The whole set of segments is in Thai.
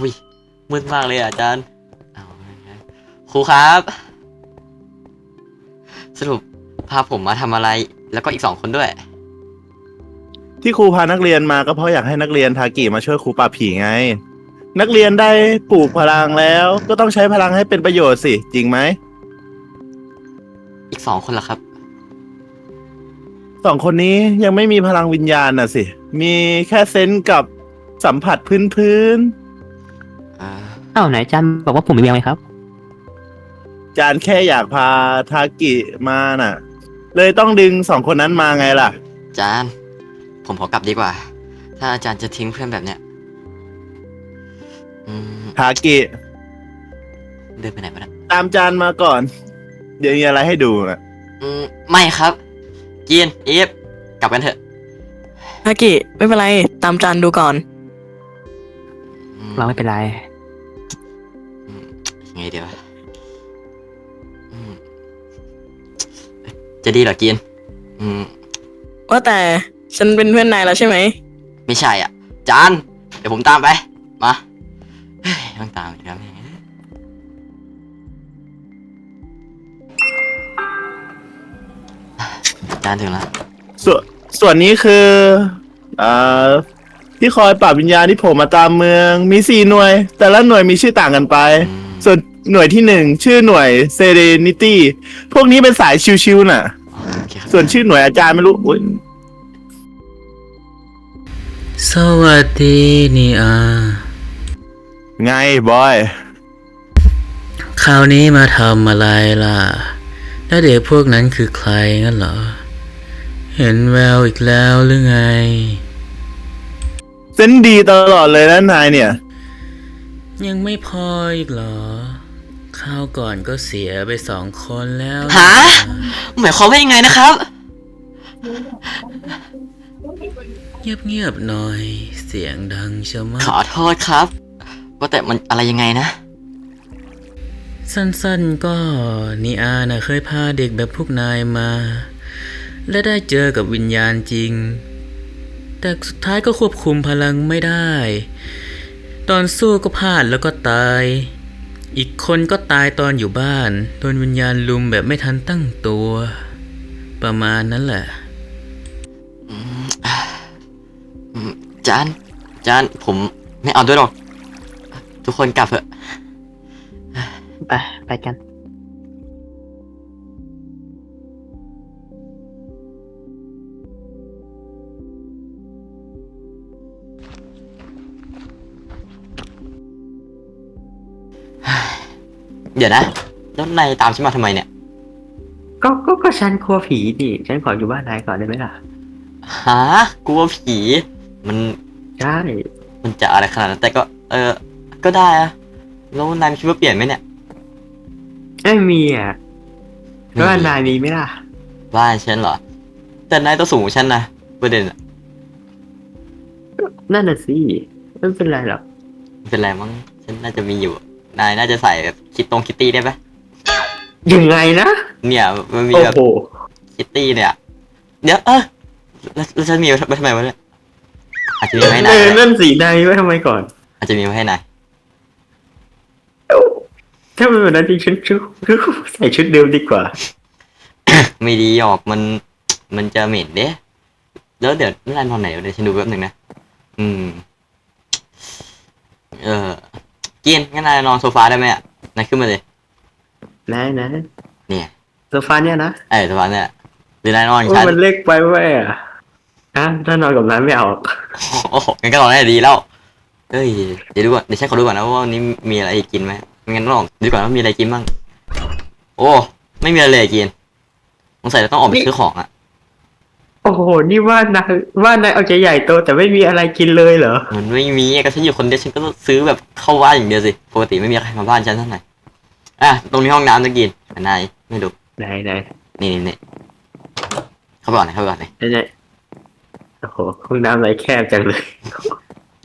อุ้ยมืดมากเลยอะอาจารย์เอาครูครับ สรุปพาผมมาทำอะไร แล้วก็อีกสองคนด้วย ที่ครูพานักเรียนมาก็เพราะอยากให้นักเรียนทากิมาช่วยครูปราบผีไง นักเรียนได้ปลูกพลังแล้ว ก็ต้องใช้พลังให้เป็นประโยชน์สิ จริงไหม อีกสองคนล่ะครับ สองคนนี้ยังไม่มีพลังวิญญาณน่ะสิ มีแค่เซนส์กับสัมผัสพื้นพื้น อ่าอ้าวไหนอาจารย์บอกว่าผมมีแววไงครับๆจานแค่อยากพาทากิมาน่ะ เลยต้องดึงสองคนนั้นมาไงล่ะ อาจารย์ ผมขอกลับดีกว่า ถ้าอาจารย์จะทิ้งเพื่อนแบบเนี้ยอืมทากิเดินไปไหนวะเนี่ยตามจานมาก่อน เดี๋ยวมีอะไรให้ดูนะอืมไม่ครับกินอีฟกลับกันเถอะฮากิไม่เป็นไร ตามจานดูก่อน อืมเราไม่เป็นไรอืมยัง ไงเดี๋ยวอืมจะดีเหรอกินอืมว่าแต่ฉันเป็นเพื่อนนายแล้วใช่ไหม ไม่ใช่อะ จาน เดี๋ยวผมตามไป มาเฮ้ยต้องตามอีกแล้วแม่งจานถึงแล้วส่วนส่วนนี้คืออ่าที่คอยปราบวิญญาณที่โผล่มาตามเมือง มีสี่หน่วย แต่ละหน่วยมีชื่อต่างกันไป อืม ส่วนหน่วยที่หนึ่งชื่อหน่วย Serenity พวกนี้เป็นสายชิวๆน่ะโอเคครับส่วนชื่อหน่วยอาจารย์ไม่รู้อุ๊ยสวัสดีนี่อาไงบอย คราวนี้มาทำอะไรล่ะ แล้วเด็กพวกนั้นคือใครงั้นเหรอ เห็นแววอีกแล้วหรือไง เซนส์ดีตลอดเลยนะนายเนี่ย ยังไม่พออีกเหรอข้าวก่อนก็เสียไปสองคนแล้วหาหมายความว่ายังไงนะครับ เงียบๆหน่อย เสียงดังชะมัดขอโทษครับ ว่าแต่มันอะไรยังไงนะ สั้นๆก็นีอาน่ะเคยพาเด็กแบบพวกนายมา และได้เจอกับวิญญาณจริง แต่สุดท้ายก็ควบคุมพลังไม่ได้ ตอนสู้ก็พลาดแล้วก็ตาย อีกคนก็ตายตอนอยู่บ้านโดนวิญญาณลุมแบบไม่ทันตั้งตัว ประมาณนั้นแหละอืมอืมจาน จาน ผมไม่เอาด้วยหรอก ทุกคนกลับเถอะ ไป ไปกัน เดี๋ยวนะแล้วนายตามฉันมาทำไมเนี่ยก็ก็ก็ฉันกลัวผีดิฉันขออยู่บ้านนายก่อนได้ไหมล่ะหากลัวผี มันใช่มันจะอะไรขนาดนั้นแต่ก็ เออ ก็ได้อะแล้วนายคิดว่าเปลี่ยนไหมเนี่ยไม่มีอะแล้วบ้านนายมีไหมล่ะ บ้านฉันเหรอ แต่นายตัวสูงกว่าฉันนะประเด็นอะนั่นน่ะสิไม่เป็นไรหรอกไม่เป็นไรมั้งฉันน่าจะมีอยู่ นายน่าจะใส่แบบคิตตรงคิตตี้ได้ไหมยังไงนะ เนี่ยมันมีโอ้แบบโหคิตตี้เนี่ยเดี๋ยวเออแล้วแล้วฉันมีไว้ทำไมวะเนี่ยอาจจะมีไว้ให้นาเอยอนั่นสีนายไว้ทำไมก่อน อาจจะมีไว้ให้นายถ้าเป็นแบบนั้นจริงฉันชุดใส่ชุดเดิมดีกว่า ไม่ดีหรอกมันมันจะเหม็นเด้แล้วเดี๋ยวนายนอนไหนวะเดี๋ยวฉันดูแป๊บหนึ่งนะอืม เออ กินงั้นนายนอนโซฟาได้ไหมอะนายขึ้นมาเลยนะนะเนี่ยโซฟาเนี่ยนะไอ้โซฟาเนี่ยหรือนายนอนกับว่าฉันมันเล็กไปไหมอะฮะถ้านอนกับนายไม่เอาโอ้โหงั้นก็นอนได้ดีแล้วเอ้ยเดี๋ยวดูก่อนเดี๋ยวฉันขอดูก่อนนะว่าวันนี้มีอะไรให้กินไหมไม่งั้นต้องออกดูก่อนว่ามีอะไรกินบ้างโอ้ไม่มีอะไรเลยกินสงสัยจะต้องออกไปซื้อของอะ โอ้โห นี่ว่านายว่านายเอาใจใหญ่โตแต่ไม่มีอะไรกินเลยเหรอ มันไม่มีก็ฉันอยู่คนเดียวฉันก็ต้องซื้อแบบเข้าบ้านอย่างเดียวสิ ปกติไม่มีใครมาบ้านฉันเท่าไหร่อะ ตรงนี้ห้องน้ำจะกินแต่นายไม่ดูไหนไหนนี่นี่นี่เข้าไปก่อนเลยเข้าไปก่อนเลยไหนไหนโอ้โห ห้องน้ำไรแคบจังเลย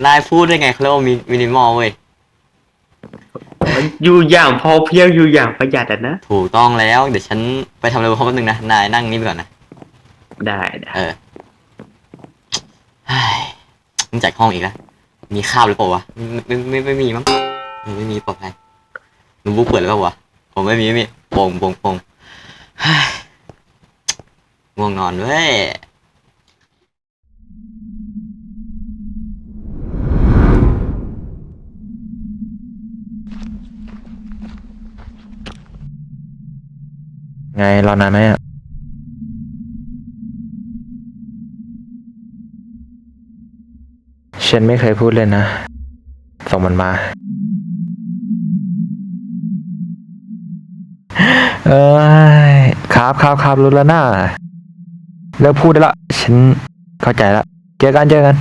นายพูดได้ไงเขาเรียกว่ามิมินิมอลเว้ย อยู่อย่างพอเพียงอยู่อย่างประหยัดอะนะ ถูกต้องแล้ว เดี๋ยวฉันไปทำอะไรบนห้องแป๊บนึงนะ นายนั่งนี่ไปก่อนนะ ได้ได้เออเฮ้ยมึงจัดห้องอีกแล้วมีข้าวหรือเปล่าวะไม่ไม่ไม่ไม่มีมั้งเออไม่มีปลอดภัยหนูบุ๊กเปิดหรือเปล่าวะผมไม่มีไม่มีโป่งโป่งโป่งเฮ้ยง่วงนอนเว้ย ไงรอนานไหมอะ ฉันไม่เคยพูดเลยนะ ส่งมันมา เอ้ยครับครับครับรู้แล้วนะเลิกพูดได้ละ ฉันเข้าใจละ เจอกันเจอกัน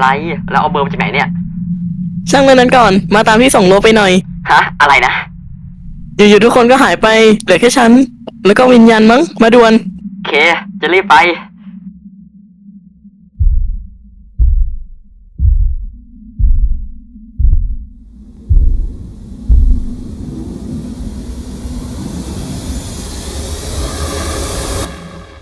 อะไร แล้วเอาเบอร์มาจากไหนเนี่ย ช่างเรื่องนั้นก่อน มาตามที่ส่งโลไปหน่อย ฮะ อะไรนะ อยู่ๆทุกคนก็หายไป เหลือแค่ฉัน แล้วก็วิญญาณมั้ง มาด่วน โอเค จะรีบไป